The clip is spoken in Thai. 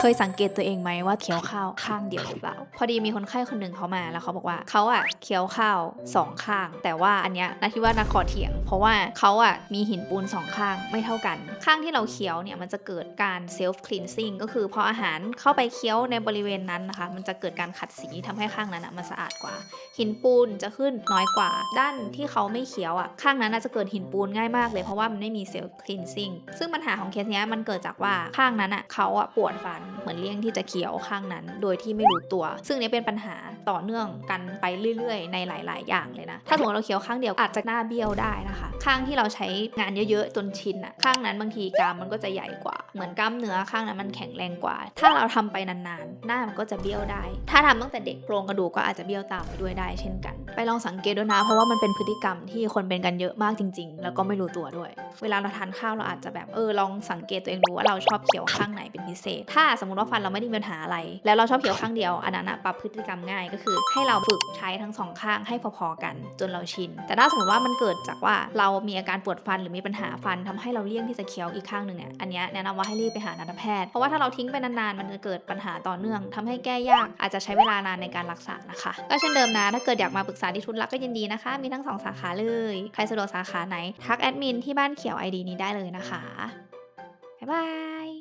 เคยสังเกตตัวเองไหมว่าเคี้ยวข้าวข้างเดียวหรือเปล่า พอดีมีคนไข้คนหนึ่งเขามาแล้วเขาบอกว่าเขาอะเคี้ยวข้าวสองข้าง แต่ว่าอันเนี้ยนาคิดว่านาขอเถียง เพราะว่าเขาอะมีหินปูนสองข้างไม่เท่ากัน ข้างที่เราเคี้ยวเนี่ยมันจะเกิดการเซลฟ์คลีนซิ่งก็คือพออาหารเข้าไปเคี้ยวในบริเวณนั้นนะคะ มันจะเกิดการขัดสีทำให้ข้างนั้นอะมันสะอาดกว่า หินปูนจะขึ้นน้อยกว่า ด้านที่เขาไม่เคี้ยวอะข้างนั้นน่าจะเกิดหินปูนง่ายมากเลยเพราะว่ามันไม่มีเซลล์คลีนซิ่งซึ่งปัญหาของเคสเนี้ยมันเกิดจากว่าข้างนั้นอะเขาอะปวดฟันเหมือนเลี่ยงที่จะเคี้ยวข้างนั้น โดยที่ไม่รู้ตัว ซึ่งนี้เป็นปัญหาต่อเนื่องกันไปเรื่อยๆ ในหลาย ๆ อย่างเลยนะ ถ้าสมมติเราเคี้ยวข้างเดียวอาจจะหน้าเบี้ยวได้นะคะ ข้างที่เราใช้งานเยอะๆจนชินอะข้างนั้นบางทีกรามมันก็จะใหญ่กว่า เหมือนกล้ามเนื้อข้างนั้นมันแข็งแรงกว่า ถ้าเราทำไปนานๆ หน้ามันก็จะเบี้ยวได้ ถ้าทำตั้งแต่เด็กโครงกระดูกก็อาจจะเบี้ยวตามไปด้วยได้เช่นกัน ไปลองสังเกตด้วยนะ เพราะว่ามันเป็นพฤติกรรมที่คนเป็นกันเยอะมากจริง ๆ แล้วก็ไม่รู้ตัวด้วย เวลาเราทานข้าวเราอาจจะแบบเออลองสังเกตตัวเองดูว่าเราชอบเคี้ยวข้างไหนเป็นพิเศษ ถ้าสมมติว่าฟันเราไม่ได้มีปัญหาอะไร แล้วเราชอบเคี้ยวข้างเดียวอันนั้นอะปรับพฤติกรรมง่ายก็คือ ให้เราฝึกใช้ทั้งสองข้างให้พอๆกัน จนเราชิน แต่ถ้าสมมติว่ามันเกิดจากว่าเรามีอาการปวดฟันหรือมีปัญหาฟันทำให้เราเลี่ยงที่จะเคี้ยวอีกข้างหนึ่งเนี่ยอันเนี้ยแนะนำว่าให้รีบไปหาทันตแพทย์เพราะว่าถ้าเราทิ้งไปนานๆ มันจะเกิดปัญหาต่อเนื่องทำให้แก้ยากอาจจะใช้เวลานานในการรักษานะคะก็เช่นเดิมนะ ถ้าเกิดอยากมาปรึกษาที่ทุนรักก็ยินดีนะคะ มีทั้งสองสาขาเลยใครสะดวกสาขาไหนทักแอดมินที่บ้านเขียว ID นี้ได้เลยนะคะบ๊ายบาย